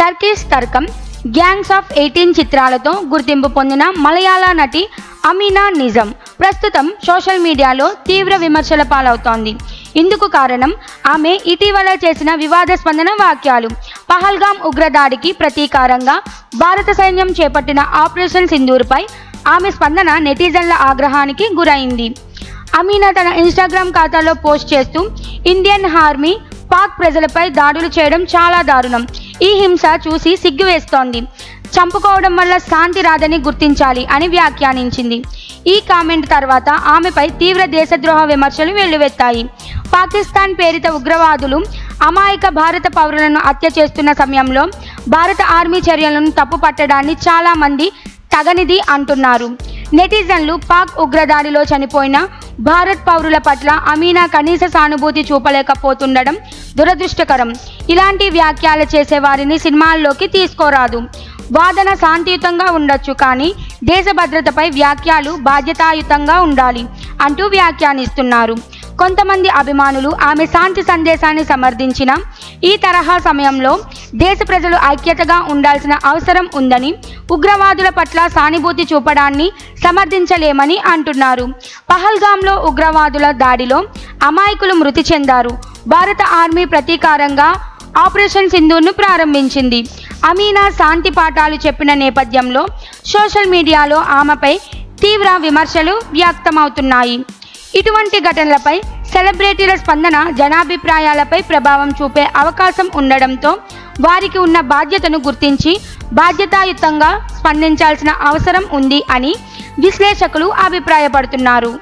Turkish తర్కం gangs of eighteen చిత్రాలతో గుర్తింపు పొందిన మలయాళ నటి అమీనా నిజం. ప్రస్తుతం సోషల్ మీడియాలో తీవ్ర విమర్శల పాలవుతోంది. ఇందుకు కారణం ఆమె ఇటీవల చేసిన వివాదాస్పందన వాక్యాలు పహల్గాం ఉగ్రదాడికి ప్రతీకారంగా భారత సైన్యం చేపట్టిన ఆపరేషన్ సింధూర్పై ఆమె స్పందన నెటిజన్ల ఆగ్రహానికి గురైంది. అమీనా తన ఇన్స్టాగ్రామ్ ఖాతాలో పోస్ట్ చేస్తూ ఇండియన్ ఆర్మీ పాక్ ప్రజలపై దాడులు చేయడం చాలా దారుణం. ఈ హింస చూసి సిగ్గువేస్తోంది చంపుకోవడం వల్ల శాంతి రాదని గుర్తించాలి అని వ్యాఖ్యానించింది. ఈ కామెంట్ తర్వాత ఆమెపై తీవ్ర దేశద్రోహ విమర్శలు వెల్లువెత్తాయి. పాకిస్తాన్ పేరిత ఉగ్రవాదులు అమాయక భారత పౌరులను హత్య చేస్తున్న సమయంలో భారత ఆర్మీ చర్యలను తప్పుపట్టడాన్ని చాలామంది తగనిది అంటున్నారు. నెటిజన్లు పాక్ ఉగ్రదాడిలో చనిపోయిన భారత్ పౌరుల పట్ల అమీనా కనీస సానుభూతి చూపలేకపోతుండడం దురదృష్టకరం. ఇలాంటి వ్యాఖ్యలు చేసే వారిని సినిమాల్లోకి తీసుకోరాదు. వాదన శాంతియుతంగా ఉండొచ్చు కానీ దేశ భద్రతపై వ్యాఖ్యలు బాధ్యతాయుతంగా ఉండాలి అంటూ వ్యాఖ్యానిస్తున్నారు. కొంతమంది అభిమానులు ఆమె శాంతి సందేశాన్ని సమర్థించిన ఈ తరహా సమయంలో దేశ ప్రజలు ఐక్యతగా ఉండాల్సిన అవసరం ఉందని ఉగ్రవాదుల పట్ల సానుభూతి చూపడాన్ని సమర్థించలేమని అంటున్నారు. పహల్గాంలో ఉగ్రవాదుల దాడిలో అమాయకులు మృతి చెందారు. భారత ఆర్మీ ప్రతీకారంగా ఆపరేషన్ సింధూర్ను ప్రారంభించింది. అమీనా శాంతి పాఠాలు చెప్పిన నేపథ్యంలో సోషల్ మీడియాలో ఆమెపై తీవ్ర విమర్శలు వ్యక్తమవుతున్నాయి. ఇటువంటి ఘటనలపై సెలబ్రిటీల స్పందన జనాభిప్రాయాలపై ప్రభావం చూపే అవకాశం ఉండడంతో వారికి ఉన్న బాధ్యతను గుర్తించి బాధ్యతాయుతంగా స్పందించాల్సిన అవసరం ఉంది అని విశ్లేషకులు అభిప్రాయపడుతున్నారు.